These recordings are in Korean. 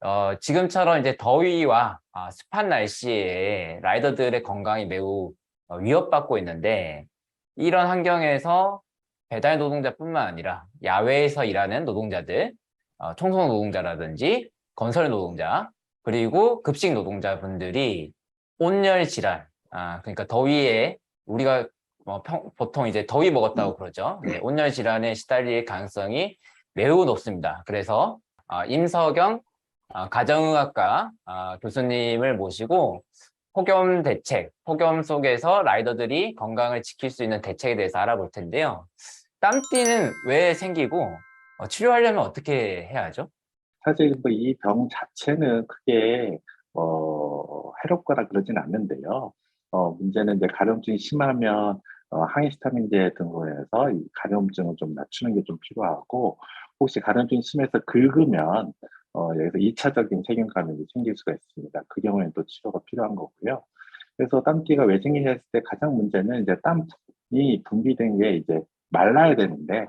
어, 지금처럼 이제 더위와 아, 습한 날씨에 라이더들의 건강이 매우 어, 위협받고 있는데 이런 환경에서 배달 노동자뿐만 아니라 야외에서 일하는 노동자들, 어, 청소 노동자라든지 건설 노동자, 그리고 급식 노동자분들이 온열 질환, 아, 그러니까 더위에 우리가 뭐 평- 보통 이제 더위 먹었다고 그러죠. 네, 온열 질환에 시달릴 가능성이 매우 높습니다. 그래서 아, 아, 가정의학과 아, 교수님을 모시고 폭염 대책, 폭염 속에서 라이더들이 건강을 지킬 수 있는 대책에 대해서 알아볼 텐데요. 땀띠는 왜 생기고 어, 치료하려면 어떻게 해야 하죠? 사실 뭐 이 병 자체는 크게 어, 해롭거나 그러진 않는데요. 어, 문제는 이제 가려움증이 심하면 어, 항히스타민제 등으로 해서 이 가려움증을 좀 낮추는 게 좀 필요하고 혹시 가려움증이 심해서 긁으면 어, 여기서 2차적인 세균 감염이 생길 수가 있습니다. 그 경우에는 또 치료가 필요한 거고요. 그래서 땀띠가 왜 생기냐 했을 때 가장 문제는 이제 땀이 분비된 게 이제 말라야 되는데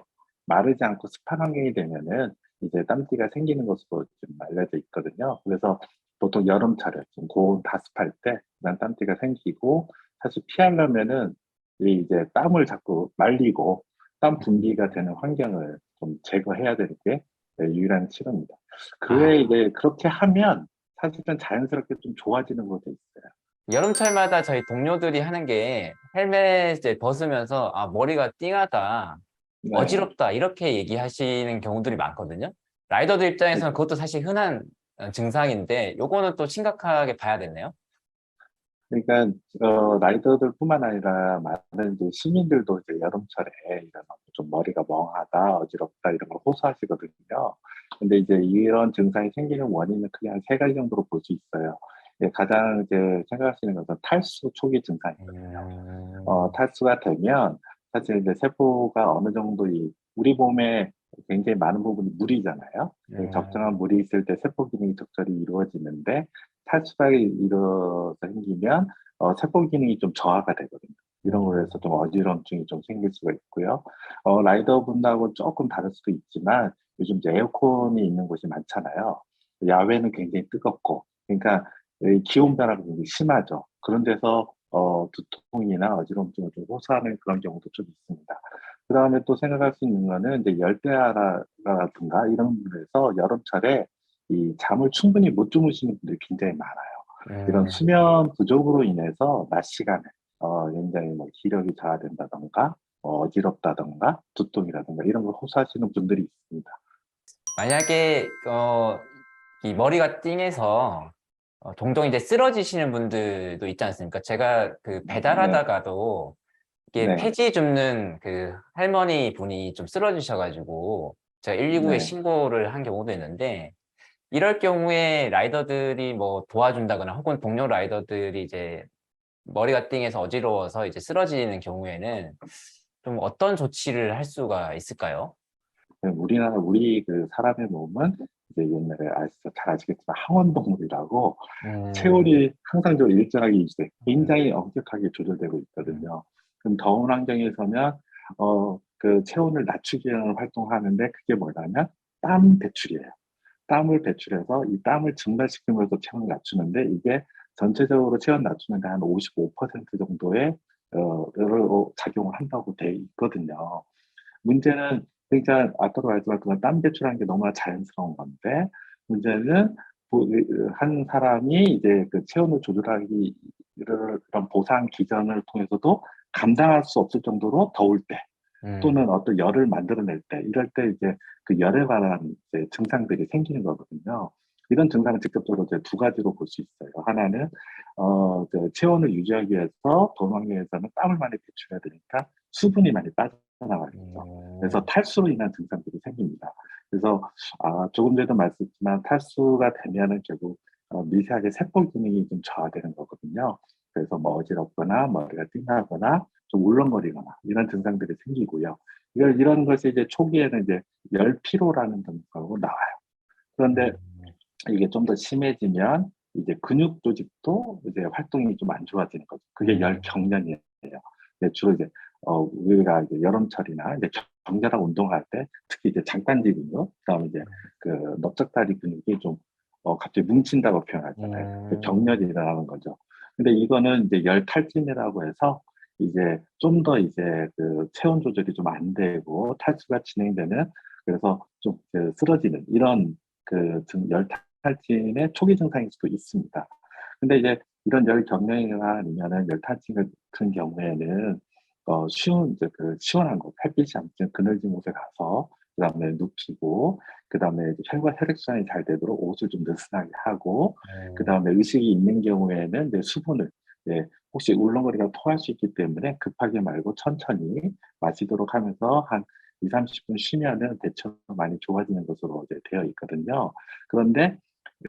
마르지 않고 습한 환경이 되면은 이제 땀띠가 생기는 것으로 좀 알려져 있거든요. 그래서 보통 여름철에 좀 고온 다습할 때 그런 땀띠가 생기고 사실 피하려면은 이 이제 땀을 자꾸 말리고 땀 분비가 되는 환경을 좀 제거해야 되는 게 네, 유일한 치료입니다. 그 외에 아. 이제 그렇게 하면 사실은 자연스럽게 좀 좋아지는 것도 있어요. 여름철마다 저희 동료들이 하는 게 헬멧을 벗으면서 아, 머리가 띵하다, 네. 어지럽다 이렇게 얘기하시는 경우들이 많거든요. 라이더들 입장에서는 그것도 사실 흔한 어, 증상인데 요거는 또 심각하게 봐야겠네요. 그러니까 어, 라이더들뿐만 아니라 많은 이제 시민들도 이제 여름철에 이런 좀 머리가 멍하다, 어지럽다 이런 걸 호소하시거든요. 근데 이제 이런 증상이 생기는 원인은 크게 한 세 가지 정도로 볼 수 있어요. 예, 가장 이제 생각하시는 것은 탈수 초기 증상이거든요. 음. 어, 탈수가 되면 사실 이제 세포가 어느 정도 이 우리 몸에 굉장히 많은 부분이 물이잖아요. 음. 적정한 물이 있을 때 세포 기능이 적절히 이루어지는데 탈수가 이루어서 생기면 어, 세포 기능이 좀 저하가 되거든요. 이런 거로 해서 좀 어지럼증이 좀 생길 수가 있고요. 어, 라이더 분하고 조금 다를 수도 있지만 요즘 이제 에어컨이 있는 곳이 많잖아요. 야외는 굉장히 뜨겁고, 그러니까 이 기온 변화가 굉장히 심하죠. 그런 데서 어, 두통이나 어지럼증을 좀 호소하는 그런 경우도 좀 있습니다. 그 다음에 또 생각할 수 있는 거는 이제 열대야라든가 이런 데서 여름철에 이 잠을 충분히 못 주무시는 분들이 굉장히 많아요. 이런 음. 수면 부족으로 인해서 낮 시간에 어, 굉장히 뭐 기력이 저하된다던가 어, 어지럽다던가 두통이라든가 이런 걸 호소하시는 분들이 있습니다. 만약에 어, 이 머리가 띵해서 어, 종종 이제 쓰러지시는 분들도 있지 않습니까? 제가 그 배달하다가도 이게 네. 폐지 줍는 그 할머니 분이 좀 쓰러지셔가지고 제가 119에 네. 신고를 한 경우도 있는데 이럴 경우에 라이더들이 뭐 도와준다거나 혹은 동료 라이더들이 이제 머리가 띵해서 어지러워서 이제 쓰러지는 경우에는 좀 어떤 조치를 할 수가 있을까요? 우리나라 우리 그 사람의 몸은 이제 옛날에 아시죠 잘 아시겠지만 항원동물이라고 음. 체온이 항상 좀 일정하게 유지돼 굉장히 엄격하게 조절되고 있거든요. 그럼 더운 환경에 서면 어그 체온을 낮추기 위한 활동을 하는데 그게 뭐냐면 땀 배출이에요. 땀을 배출해서 이 땀을 증발시키면서 체온을 낮추는데 이게 전체적으로 체온 낮추는데 한 55% 정도의 어, 어, 작용을 한다고 돼 있거든요. 문제는 그러니까 아까도 그건 땀 배출하는 게 너무나 자연스러운 건데 문제는 한 사람이 이제 그 체온을 조절하기 이런 보상 기전을 통해서도 감당할 수 없을 정도로 더울 때 음. 또는 어떤 열을 만들어낼 때 이럴 때 이제 그 열에 관한 이제 증상들이 생기는 거거든요. 이런 증상은 직접적으로 이제 두 가지로 볼 수 있어요. 하나는 어, 그 체온을 유지하기 위해서 환경에서는 땀을 많이 배출해야 되니까 수분이 많이 빠져나가겠죠. 음. 그래서 탈수로 인한 증상들이 생깁니다. 그래서 아, 조금 전에도 말씀했지만 탈수가 되면은 결국 어, 미세하게 세포 기능이 좀 저하되는 거거든요. 그래서 뭐 어지럽거나 머리가 띵하거나 좀 울렁거리거나 이런 증상들이 생기고요. 이런 이런 것이 이제 초기에는 이제 열 피로라는 증상으로 나와요. 그런데 이게 좀 더 심해지면 이제 근육 조직도 이제 활동이 좀 안 좋아지는 거죠. 그게 음. 열경련이에요. 네, 주로 이제 어 우리가 이제 여름철이나 이제 격렬한 운동할 때 특히 이제 장단지 근육, 그다음에 이제 그 넓적다리 근육이 좀 어, 갑자기 뭉친다고 표현하잖아요. 음. 경련이 일어나는 거죠. 근데 이거는 이제 열 탈진이라고 해서 이제 좀 더 이제 그 체온 조절이 좀 안 되고 탈수가 진행되는 그래서 좀 그 쓰러지는 이런 그열 탈진의 초기 증상일 수도 있습니다. 근데 이제 이런 열 경련이나 아니면은 열 탈진 같은 경우에는 어 쉬운 이제 그 시원한 곳 햇빛이 아무튼 그늘진 곳에 가서 그다음에 눕히고 그다음에 이제 혈관 혈액순환이 잘 되도록 옷을 좀 느슨하게 하고 음. 그 다음에 의식이 있는 경우에는 이제 수분을 예, 혹시 울렁거리가 토할 수 있기 때문에 급하게 말고 천천히 마시도록 하면서 한 2, 30분 쉬면은 대처 많이 좋아지는 것으로 이제 되어 있거든요. 그런데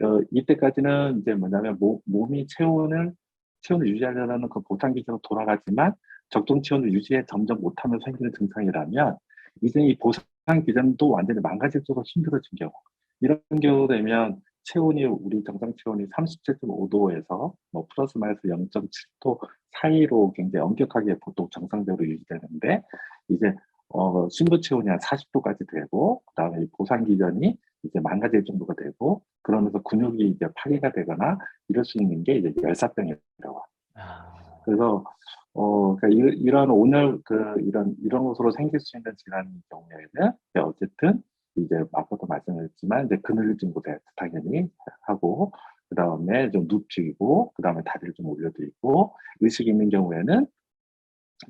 어, 이때까지는 이제 뭐냐면 모- 몸이 체온을 체온을 유지하려는 그 보상 기제로 돌아가지만 적정 체온을 유지해 점점 못하면서 생기는 증상이라면 이제 이 보상 기전도 완전히 망가질 정도로 힘들어진 경우 이런 경우 되면 체온이 우리 정상 체온이 37.5도에서 뭐 플러스 마이너스 0.7도 사이로 굉장히 엄격하게 보통 정상적으로 유지되는데 이제 어 심부 체온이 한 40도까지 되고 그다음에 이 보상 기전이 이제 망가질 정도가 되고 그러면서 근육이 이제 파괴가 되거나 이럴 수 있는 게 이제 열사병이라고 합니다. 아. 그래서 어 그러니까 이, 이런 오늘 그 이런 이런 것으로 생길 수 있는 질환인 경우에는 이제 어쨌든 이제 아까도 말씀드렸지만 이제 그늘진 곳에 당연히 하고 그 다음에 좀 눕히고 그 다음에 다리를 좀 올려드리고 의식 있는 경우에는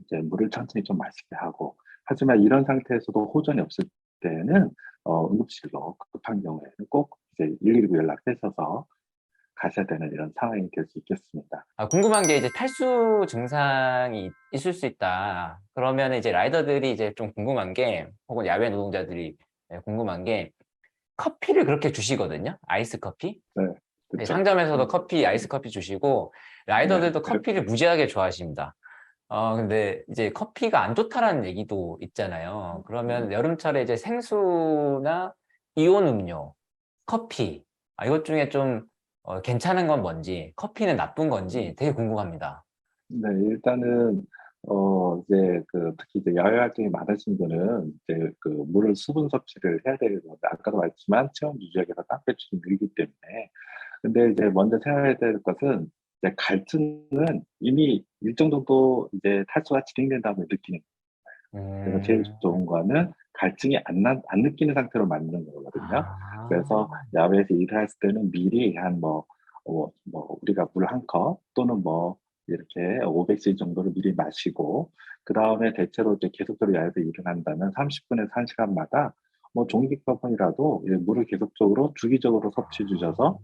이제 물을 천천히 좀 마시게 하고 하지만 이런 상태에서도 호전이 없을 때는 어, 응급실로 급한 경우에는 꼭 이제 119 연락하셔서 가셔야 되는 이런 상황이 될 수 있겠습니다. 아, 궁금한 게 이제 탈수 증상이 있- 있을 수 있다. 그러면 이제 라이더들이 이제 좀 궁금한 게, 혹은 야외 노동자들이 예, 궁금한 게, 커피를 그렇게 주시거든요. 아이스 커피. 네, 그렇죠? 상점에서도 커피, 아이스 커피 주시고, 라이더들도 네, 커피를 무지하게 좋아하십니다. 어, 근데 이제 커피가 안 좋다라는 얘기도 있잖아요. 그러면 여름철에 이제 생수나 이온 음료, 커피, 아, 이것 중에 좀 어, 괜찮은 건 뭔지, 커피는 나쁜 건지 되게 궁금합니다. 네, 일단은 어 이제 그 특히 이제 야외 활동이 많으신 분은 이제 그 물을 수분 섭취를 해야 되는데 아까도 말했지만 체온 유지하기 위해서 땀 배출이 늘기 때문에 근데 이제 먼저 생각해야 될 것은 이제 갈증은 이미 일정 정도 이제 탈수가 진행된 다음에 느끼는 그래서 음. 제일 좋은 거는 갈증이 안, 나, 안 느끼는 상태로 만드는 거거든요. 아. 그래서 야외에서 일을 했을 때는 미리 한 뭐, 어, 뭐 우리가 물 한 컵 또는 뭐 이렇게 500cc 정도를 미리 마시고 그 다음에 대체로 이제 계속적으로 야외에서 일을 한다면 30분에서 1시간마다 뭐 종이컵이라도 물을 계속적으로 주기적으로 섭취해 주셔서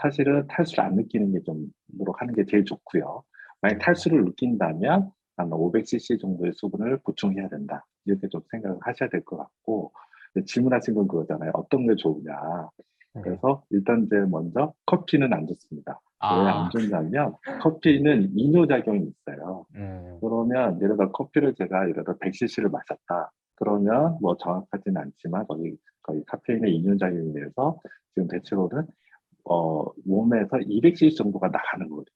사실은 탈수를 안 느끼는 게 좀 노력하는 게 제일 좋고요. 만약 탈수를 느낀다면 한 500cc 정도의 수분을 보충해야 된다. 이렇게 좀 생각을 하셔야 될 것 같고 질문하신 건 그거잖아요. 어떤 게 좋으냐. 네. 그래서 일단 이제 먼저 커피는 안 좋습니다. 왜 아, 안 좋냐면 커피는 이뇨작용이 있어요. 음. 그러면 예를 들어 커피를 제가 예를 들어 100cc를 마셨다. 그러면 뭐 정확하지는 않지만 거기 거의 카페인의 이뇨작용에 의해서 지금 대체로는 어 몸에서 200cc 정도가 나가는 거거든요.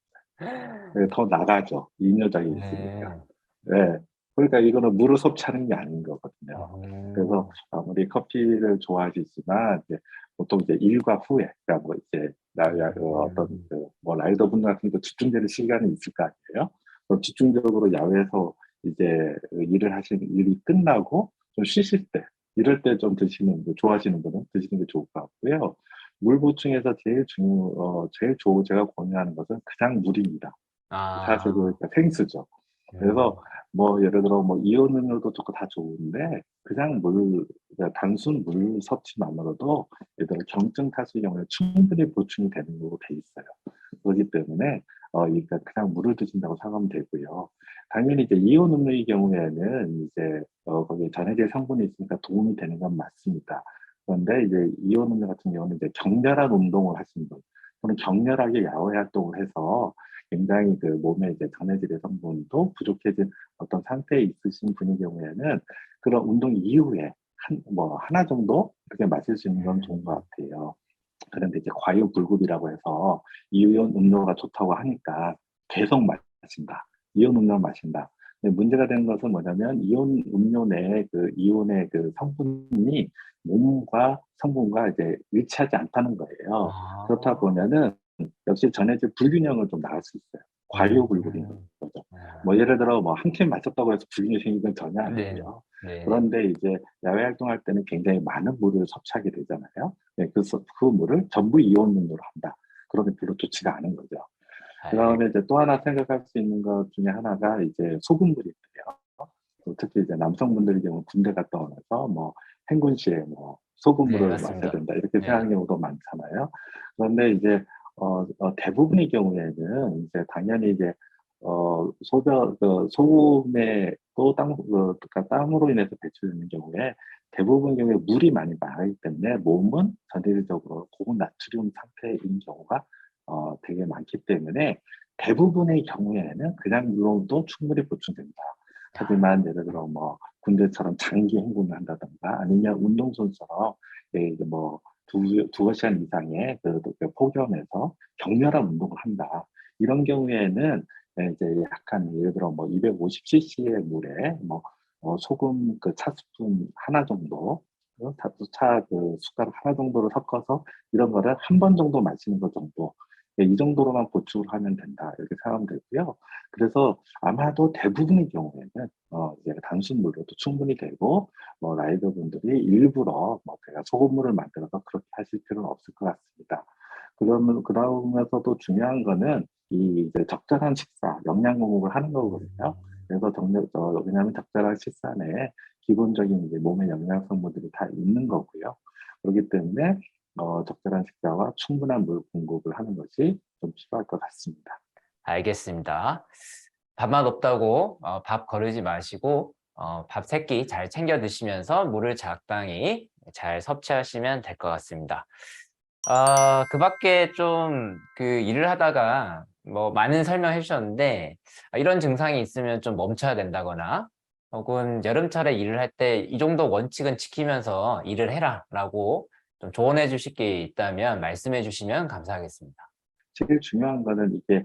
네, 더 나가죠. 이뇨작용이 있으니까. 네. 네. 그러니까 이거는 물을 섭취하는 게 아닌 거거든요. 음. 그래서 아무리 커피를 좋아하시지만 이제 보통 이제 일과 후에 그러니까 뭐 이제 나 야, 그 어떤 그 뭐 라이더 분들 같은 경우 집중되는 시간이 있을 거 아니에요. 그럼 집중적으로 야외에서 이제 일을 하시는 일이 끝나고 좀 쉬실 때 이럴 때 좀 드시는 거 좋아하시는 분은 드시는 게 좋을 것 같고요. 물 보충에서 제일 중 어, 제일 좋은 제가 권유하는 것은 그냥 물입니다. 아. 사실 그 생수죠. 그래서 뭐 예를 들어 뭐 이온 음료도 좋고 다 좋은데 그냥 물 그러니까 단순 물 섭취만으로도 예를 들어 경증 탈수의 경우에 충분히 보충이 되는 걸로 돼 있어요. 그렇기 때문에 어 그러니까 그냥 물을 드신다고 생각하면 되고요. 당연히 이제 이온 음료의 경우에는 이제 어 거기에 전해질 성분이 있으니까 도움이 되는 건 맞습니다. 그런데 이제 이온 음료 같은 경우는 이제 격렬한 운동을 하신 분 또는 격렬하게 야외 활동을 해서 굉장히 그 몸에 이제 전해질의 성분도 부족해진 어떤 상태에 있으신 분의 경우에는 그런 운동 이후에 한 뭐 하나 정도 이렇게 마실 수 있는 건 좋은 것 같아요. 그런데 이제 과유불급이라고 해서 이온 음료가 좋다고 하니까 계속 마신다. 이온 음료 마신다. 네, 문제가 되는 것은 뭐냐면 이온 음료 내에 그 이온의 그 성분이 몸과 성분과 이제 일치하지 않다는 거예요. 아. 그렇다 보면은 역시 전해질 불균형을 좀 나올 수 있어요. 과유불급인 음. 거죠. 아, 뭐 예를 들어 뭐 한 캔 마셨다고 해서 불균형이 생긴 건 전혀 네. 아니고요. 네. 그런데 이제 야외 활동할 때는 굉장히 많은 물을 섭취하게 되잖아요. 네, 그래서 그 물을 전부 이온 음료로 한다. 그러면 별로 좋지가 않은 거죠. 아, 그 다음에 이제 또 하나 생각할 수 있는 것 중에 하나가 이제 소금물인데요. 특히 이제 남성분들의 경우 군대 갔다 오면서 뭐 행군 시에 뭐 소금물을 네, 맞습니다. 마셔야 된다 이렇게 네. 생각하는 경우도 많잖아요. 그런데 이제 어, 어, 대부분의 경우에는 이제 당연히 이제 어, 소변 그 소금에 또 땀 그, 그러니까 땀으로 인해서 배출되는 경우에 대부분 경우에 물이 많이 나가기 때문에 몸은 전체적으로 고분 나트륨 상태인 경우가 어, 되게 많기 때문에 대부분의 경우에는 그냥 물로도 충분히 보충됩니다. 하지만 예를 들어 뭐 군대처럼 장기 행군을 한다든가 아니면 운동선수처럼 예, 이제 뭐 두, 두어 시간 이상의 그, 그 폭염에서 격렬한 운동을 한다. 이런 경우에는 예, 이제 약간 예를 들어 뭐 250cc의 물에 뭐 어, 소금 그 차 스푼 하나 정도 차그 숟가락 하나 정도를 섞어서 이런 거를 한 번 정도 마시는 것 정도 예, 이 정도로만 보충을 하면 된다 이렇게 생각하면 되고요. 그래서 아마도 대부분의 경우에는 어 이제 단순 물로도 충분히 되고 뭐 라이더 분들이 일부러 뭐 제가 소금물을 만들어서 그렇게 하실 필요는 없을 것 같습니다. 그러면 그러면서도 중요한 거는 이 이제 적절한 식사, 영양 공급을 하는 거거든요. 그래서 정말 어, 왜냐하면 적절한 식사 내에 기본적인 이제 몸의 영양 성분들이 다 있는 거고요. 그렇기 때문에 어, 적절한 식사와 충분한 물 공급을 하는 것이 좀 필요할 것 같습니다. 알겠습니다. 밥맛 없다고 어, 밥 거르지 마시고 어, 밥 세 끼 잘 챙겨 드시면서 물을 적당히 잘 섭취하시면 될 것 같습니다. 어, 그 밖에 좀 그 일을 하다가 뭐 많은 설명해 주셨는데 아, 이런 증상이 있으면 좀 멈춰야 된다거나 혹은 여름철에 일을 할 때 이 정도 원칙은 지키면서 일을 해라 라고 좀 조언해 주실 게 있다면 말씀해 주시면 감사하겠습니다. 제일 중요한 거는 이게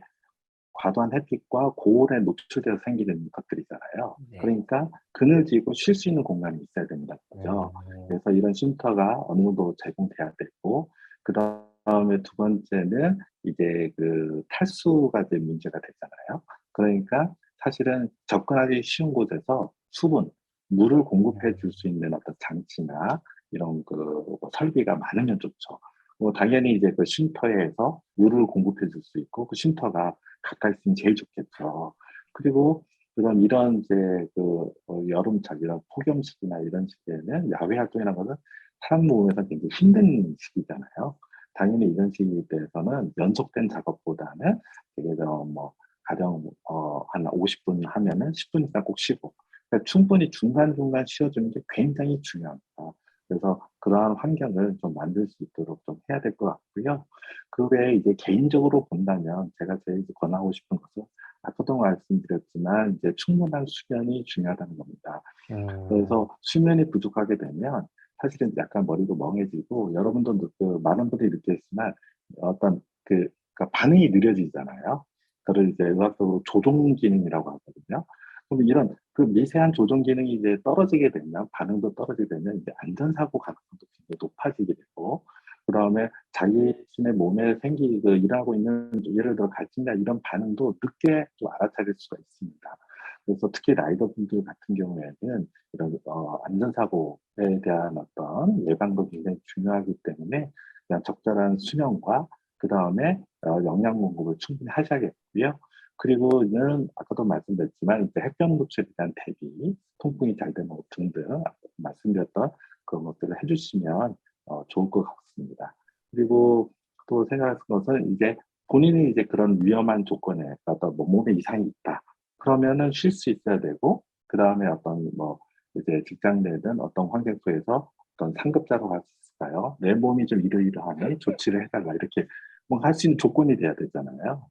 과도한 햇빛과 고온에 노출돼서 생기는 것들이잖아요. 네. 그러니까 그늘지고 쉴 수 있는 공간이 있어야 된다는 거죠. 음, 그래서 이런 쉼터가 어느 정도 제공돼야 되고 그 다음에 두 번째는 이제 그 탈수가 이제 문제가 되잖아요. 그러니까 사실은 접근하기 쉬운 곳에서 수분, 물을 공급해 줄 수 있는 어떤 장치나 이런 그뭐 설비가 많으면 좋죠. 뭐 당연히 이제 그 쉼터에서 물을 공급해 줄 수 있고 그 쉼터가 가까이 있으면 제일 좋겠죠. 그리고 그런 이런 이제 그 어, 여름철 이런 폭염 시기나 이런 시기에는 야외 활동이라는 것은 사람 몸에서 굉장히 힘든 시기잖아요. 당연히 이런 시기에 대해서는 연속된 작업보다는 되게 뭐 가령 어한 50분 하면은 10분 이상 꼭 쉬고 그러니까 충분히 중간중간 쉬어주는 게 굉장히 중요합니다. 그래서 그러한 환경을 좀 만들 수 있도록 좀 해야 될 것 같고요. 그 외에 이제 개인적으로 본다면 제가 제일 권하고 싶은 것은 아까도 말씀드렸지만 이제 충분한 수면이 중요하다는 겁니다. 음, 그래서 수면이 부족하게 되면 사실은 약간 머리도 멍해지고 여러분도 느- 그 많은 분들이 느끼겠지만 어떤 그 그러니까 반응이 느려지잖아요. 그를 이제 의학적으로 조종 기능이라고 하거든요. 그럼 이런 그 미세한 조종 기능이 이제 떨어지게 되면 반응도 떨어지게 되면 이제 안전사고 가능성도 굉장히 높아지게 되고 그 다음에 자신의 몸에 생기 그 일하고 있는 예를 들어 갈증이나 이런 반응도 늦게 좀 알아차릴 수가 있습니다. 그래서 특히 라이더분들 같은 경우에는 이런 어, 안전사고에 대한 어떤 예방도 굉장히 중요하기 때문에 그냥 적절한 수면과 그 다음에 어, 영양 공급을 충분히 하셔야겠고요. 그리고는 아까도 말씀드렸지만 이제 햇볕 노출에 대한 대비, 통풍이 잘 되는 옷 등등 말씀드렸던 그런 것들을 해주시면 어, 좋을 것 같습니다. 그리고 또 생각할 것은 이제 본인이 이제 그런 위험한 조건에 어떤 뭐 몸에 이상이 있다. 그러면은 쉴 수 있어야 되고 그 다음에 어떤 뭐 이제 직장 내든 어떤 환경 속에서 어떤 상급자로 갈 수 있을까요? 내 몸이 좀 이러이러하니 조치를 해달라 이렇게 뭐 할 수 있는 조건이 돼야 되잖아요.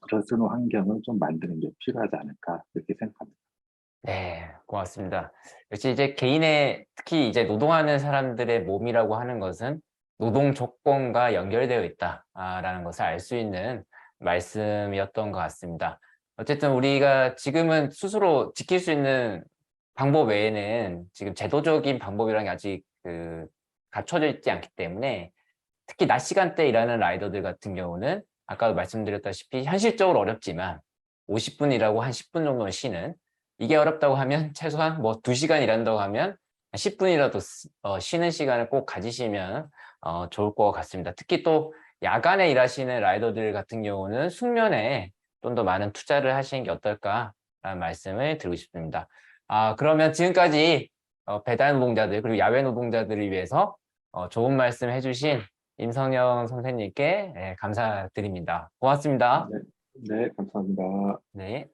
그런 환경을 좀 만드는 게 필요하지 않을까 이렇게 생각합니다. 네, 고맙습니다. 역시 이제 개인의 특히 이제 노동하는 사람들의 몸이라고 하는 것은 노동 조건과 연결되어 있다라는 것을 알 수 있는 말씀이었던 것 같습니다. 어쨌든 우리가 지금은 스스로 지킬 수 있는 방법 외에는 지금 제도적인 방법이라는 게 아직 그 갖춰져 있지 않기 때문에 특히 낮 시간대 일하는 라이더들 같은 경우는 아까도 말씀드렸다시피 현실적으로 어렵지만 50분 일하고 한 10분 정도는 쉬는 이게 어렵다고 하면 최소한 뭐 2시간 일한다고 하면 10분이라도 쉬는 시간을 꼭 가지시면 어, 좋을 것 같습니다. 특히 또 야간에 일하시는 라이더들 같은 경우는 숙면에 좀 더 많은 투자를 하시는 게 어떨까라는 말씀을 드리고 싶습니다. 아, 그러면 지금까지 어, 배달 노동자들 그리고 야외 노동자들을 위해서 어, 좋은 말씀 해주신 임성영 선생님께 예, 감사드립니다. 고맙습니다. 네, 감사합니다. 네.